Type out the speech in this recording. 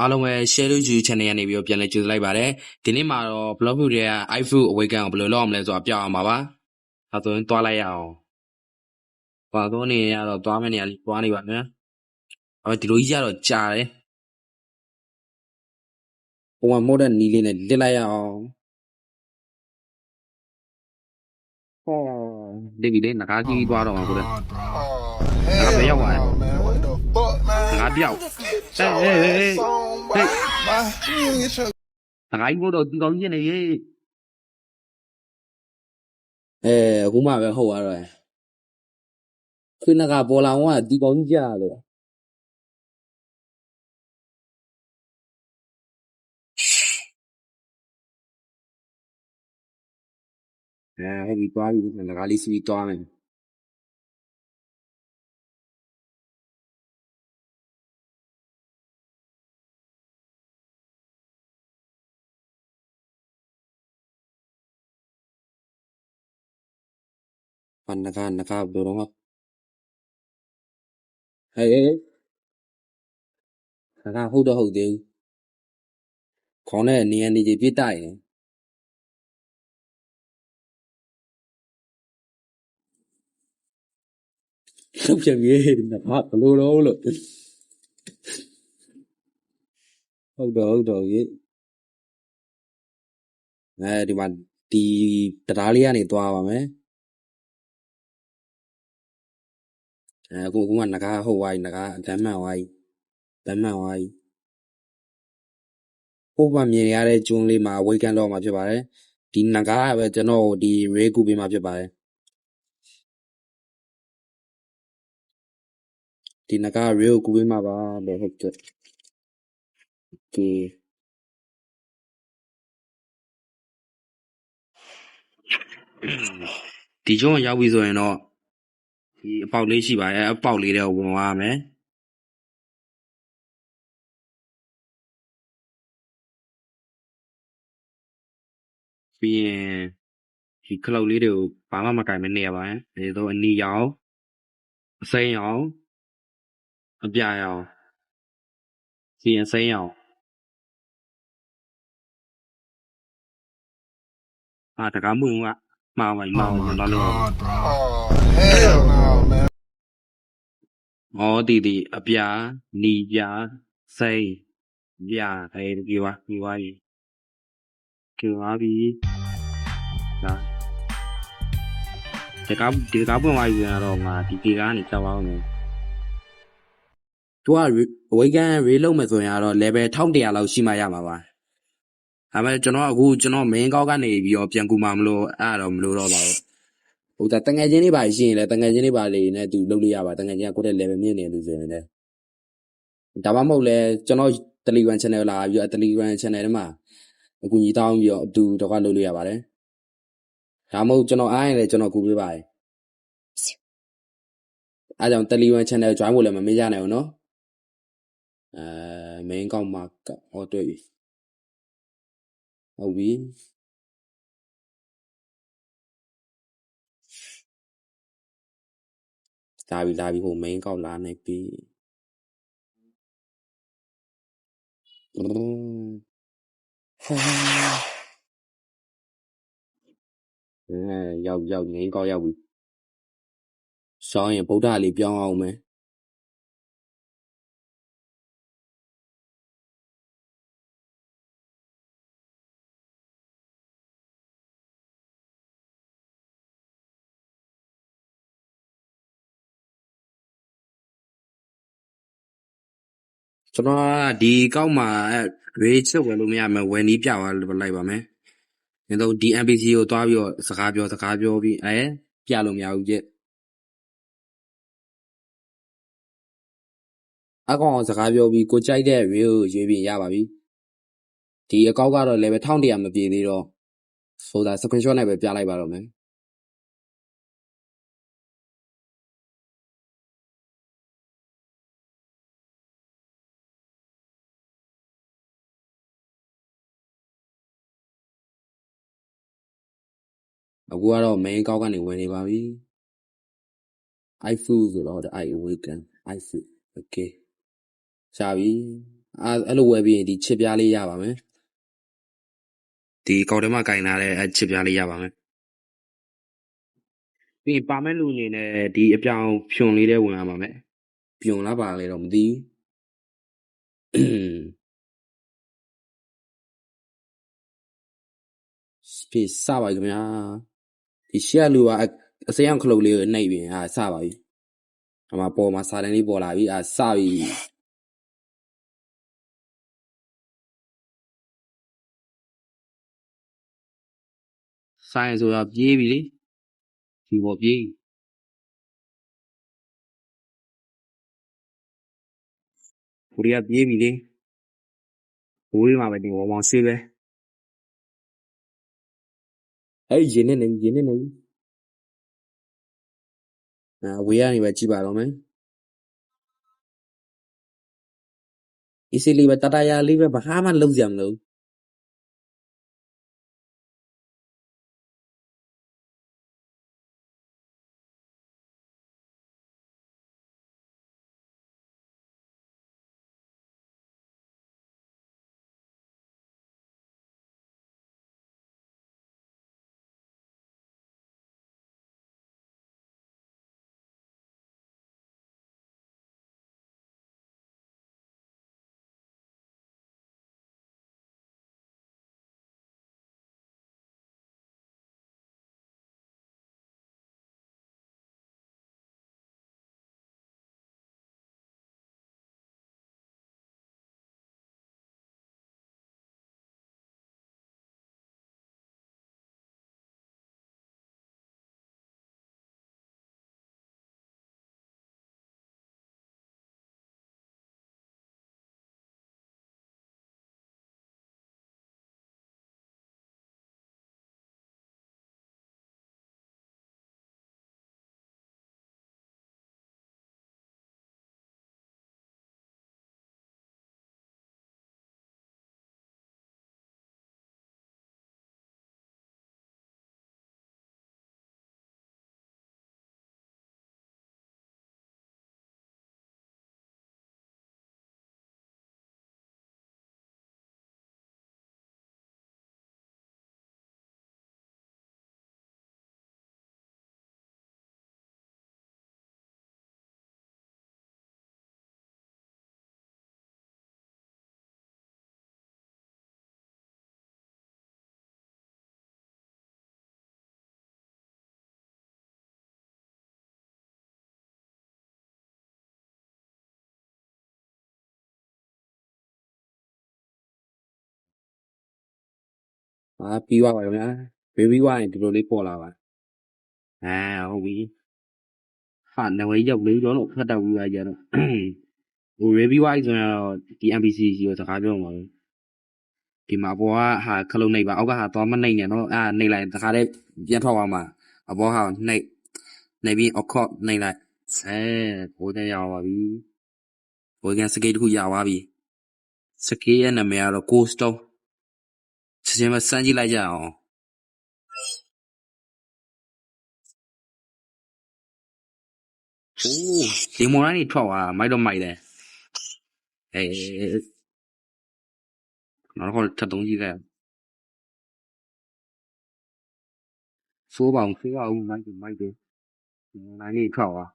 အားလုံးပဲ share လို့ YouTube channel ကနေပြီးတော့ပြန်လည်ကြိုဆိုလိုက်ပါတယ်ဒီနေ့မှာတော့ blog view တွေက iFruit awaken ကိုဘယ်လိုလုပ်အောင်လဲဆိုတာပြောင်းအောင်ပါပါအဲဆိုရင်တွားလိုက်ရအောင်ဘာတော့နေရတော့တွားမယ့်နေရာလေးတွားနေပါမယ်အော်ဒီလိုကြီးကတော့ကြာတယ်ပုံမှန်မို့တဲ့နီးလေးနဲ့လစ်လိုက်ရအောင်ဟောဒီဗီလေးငကားကြီးသွားတော့မှာကိုလေ Oh, hell Nah, bell no, man? ငါပြောက် Hey, hey, hey, hey. Song, Hey. boy. You ain't get your ငါကြီးမို့တော့ဒီကောင်းကြီးနေရေအဲအခုမှပဲဟုတ်သွားတော့ခွနကပေါ်လာကဒီကောင်းကြီးကြာလို့အဲဟဲ့ဒီသွားပြီငါလေးစီသွားမယ် ဘာနကနကဘယ်တော့ဟဲ့ဟဲ့နကဟုတ်တော့ဟုတ်သေးဘူးခေါင်းနဲ့နေရနေကြီးပြစ်တိုက်နေလောက်ပြပြေးနကဘလို့တော့လို့ဟုတ်တော့ဟုတ်တော့ရေအဲဒီမှာဒီတရားလေးကနေသွားပါမယ် အဲအခုအခုကနကဟုတ်ဝိုင်းနကလမ်းမှန်ဝိုင်းလမ်းမှန်ဝိုင်းဟိုမှာမြင်ရတဲ့ကျွန်းလေးမှာဝေကန်တော့မှာဖြစ်ပါတယ်ဒီနဂါကပဲကျွန်တော်ဒီရေကူပေးမှာဖြစ်ပါတယ်ဒီနဂါရေကိုကူပေးမှာပါလေဟုတ်ကဲ့ဒီဒီကျွန်းကိုရောက်ပြီဆိုရင်တော့ ဒီအပေါက်လေးရှိပါတယ်အပေါက်လေးတွေကိုဝင်သွားမယ်ပြီးရင်ဒီခလုတ်လေးတွေကိုဘာမှမကင်မနေရပါဘူး။ဒီတော့အနီရောင်အစိမ်းရောင်အပြာရောင်စီရင်စိမ်းရောင်အာတကားမှုကမှားပါမှားပါတော့လို့ Oh, hell no, man. ဩဒီဒီအပြာနီပြာစိမ်းပြာအဲဒီကွာဒီဝါကြီးကျော်ပါပြီဒါတကားဒီကားပွင့်သွားပြီဆိုတော့ငါဒီဒီကားကနေကြောက်အောင်မယ်သူကအဝေကန်ရေလုံးမယ်ဆိုရင်ကတော့ level 1100လောက်ရှိမှရမှာပါဒါပေမဲ့ကျွန်တော်အခုကျွန်တော် main ကောက်ကနေပြီးတော့ပြန်ကူမှာမလို့အဲ့ဒါတော့မလို့တော့ပါဘူး ဟိုဒါတငယ်ချင်းလေးပါရှိရင်လည်းတငယ်ချင်းလေးပါလေးနဲ့သူလုပ်လို့ရပါတငယ်ချင်းကကိုယ့်တဲ့ level မြင့်နေလို့ဆိုရင်လည်းဒါမှမဟုတ်လဲကျွန်တော် Telegram channel လာပြီးတော့ Telegram channel ထဲမှာအကူကြီးတောင်းပြီးတော့အတူတော့ကလုပ်လို့ရပါတယ်ဒါမှမဟုတ်ကျွန်တော်အားရင်လည်းကျွန်တော်ကူပေးပါတယ်အားကြောင့် Telegram channel join ဖို့လည်းမမေ့ကြနိုင်ဘူးเนาะအဲ main ကောက်မှာဟောတွေ့ပြီဟုတ်ပြီ လာပြီလာပြီဟို main ကောက်လာနေပြီอืมအဲရောက်ရောက် main ကောက်ရောက်ပြီစောင်းရင်ဗုဒ္ဓလေးပြောင်းအောင်မယ် ကျွန်တော်က ဒီကောက်မှာရေချက်ဝယ်လို့မရမယ်ဝယ်နီးပြသွားလိုက်ပါမယ်။ဒါတော့ဒီ NPC ကိုတွားပြီးတော့ စကားပြော စကားပြောပြီးအဲပြလို့မရဘူးကြက်အကောင် စကားပြောပြီး ကိုကြိုက်တဲ့ reel ကိုရွေးပြီးရပါပြီ။ဒီအကောက်ကတော့ level 1100မပြည့်သေးတော့ဆိုတာ screenshot နဲ့ပဲ ပြလိုက်ပါတော့မယ်။ အခုကတော့ main ကောက်ကနေဝင်နေပါပြီ။ iFood ဆိုတော့ I awaken iFood okay ရှာပြီအဲအဲ့လိုဝယ်ပြီးရင်ဒီချစ်ပြားလေးရပါမယ်ဒီကောက်ထဲမှာကင်လာတဲ့အဲချစ်ပြားလေးရပါမယ်ပြီးရင်ပါမဲ့လူအနေနဲ့ဒီအပြောင်ဖြွန်လေးတဲ့ဝင်ရပါမယ်ဖြွန်လားပါလေတော့မသိဘူးပြေစပါပြီခင်ဗျာ ဒီရှက်လူကအအစမ်းခလုတ်လေးကိုနှိပ်ပြီးအာစပါပြီအမပေါ်မှာစာတန်းလေးပေါ်လာပြီအာစပြီဆိုင်ဆိုတာပြေးပြီလေဒီပေါ်ပြေးကိုရီးယားပြေးပြီလေဘိုးလေးမှာပဲဒီဝေါမောင်ဆေးပဲ အဲ့ဒီရင်နဲ့နေရင်နဲ့နေအာဝေးရနေပဲကြည့်ပါတော့မယ်အီစီလေးပဲတတရာလေးပဲဘာမှလုံးစရာမလို အာပြီးသွားပါခင်ဗျာဘေဘီဝိုင်းဒီလိုလေးပေါ်လာပါအာဟုတ်ပြီဟာနဝေးရောက်လေးတော့တော့ဖတ်တော့ပြီးပါကြတော့ဟို review wise ဆိုတော့ဒီ NPC စီကိုစကားပြောမှာဒီမှာအပေါ်ကဟာခလုံးနှိပ်ပါအောက်ကဟာသွားမနှိပ်နဲ့နော်အာနှိပ်လိုက်တခါတည်းပြန်ထွက်သွားမှာအပေါ်ဟာနှိပ်နှိပ်ပြီးအောက်နှိပ်လိုက်အဲဘိုးတဲ့ရပါပြီဘိုးကန်စကေးတစ်ခုရပါပြီစကေးရဲ့နာမည်ကတော့ Ghost Stone ချက်ချင်းပဲစမ်းကြည့်လိုက်ကြအောင်โอ้ဒီမော်ရိုင်းနေထွက်သွားမိုက်တော့မိုက်တယ်အေးနောက်တော့ထပ်သုံးကြည့်လိုက်စိုးပါအောင်ဆေးပါအောင်မိုက်တယ်မိုက်တယ်ဒီမော်ရိုင်းနေထွက်သွား